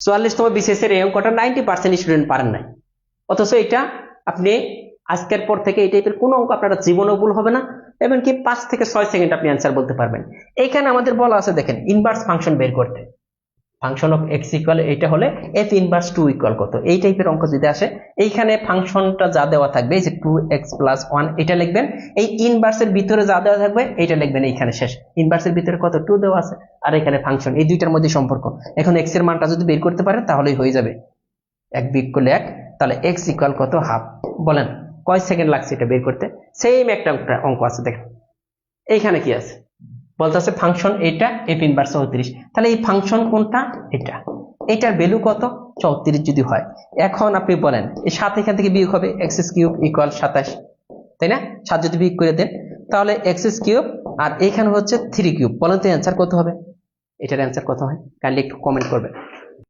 চুয়াল্লিশতম BCS এর এই অঙ্কটা নাইনটি পার্সেন্ট স্টুডেন্ট পারেন নাই। অথচ এটা আপনি আজকের পর থেকে এই টাইপের কোনো অঙ্ক আপনারা জীবনেও ভুল হবে না, এমনকি পাঁচ থেকে ছয় সেকেন্ড আপনি অ্যান্সার বলতে পারবেন। এইখানে আমাদের বলা আছে দেখেন ইনভার্স ফাংশন বের করতে। ফাংশন অফ এক্স ইকুয়াল এটা হলে এফ ইনভার্স টু ইকুয়াল কত? এই টাইপের অঙ্ক যদি আসে, এইখানে ফাংশনটা যা দেওয়া থাকবে, এই যে টু এক্স প্লাস ওয়ান এটা লিখবেন। এই ইনভার্সের ভিতরে যা দেওয়া থাকবে এটা লিখবেন এইখানে শেষ। ইনভার্সের ভিতরে কত? টু দেওয়া আছে। আর এখানে ফাংশন এই দুইটার মধ্যে সম্পর্ক। এখন এক্সের মানটা যদি বের করতে পারেন, তাহলেই হয়ে যাবে। এক বিগ করলে এক, তাহলে এক্স ইকুয়াল কত? হাফ বলেন, কয় সেকেন্ড লাগছে এটা বের করতে? সেম একটা অঙ্ক আছে, দেখেন। এইখানে কি আছে? বলতেছে ফাংশন এটা এফ ইনভার্স চৌত্রিশ। তাহলে এই ফাংশন কোনটা? এটা। এটার ভ্যালু কত? চৌত্রিশ যদি হয়। এখন আপনি বলেন, এই সাত এখান থেকে বিয়োগ হবে এক্স কিউব ইকুয়াল সাতাশ। তাই না? সাত যদি বিয়োগ করে দেন, তাহলে এক্স কিউব আর এখানে হচ্ছে থ্রি কিউব বলেন তো অ্যান্সার কত হবে? এটার অ্যান্সার কত হয়? কাইন্ডলি একটু কমেন্ট করবেন।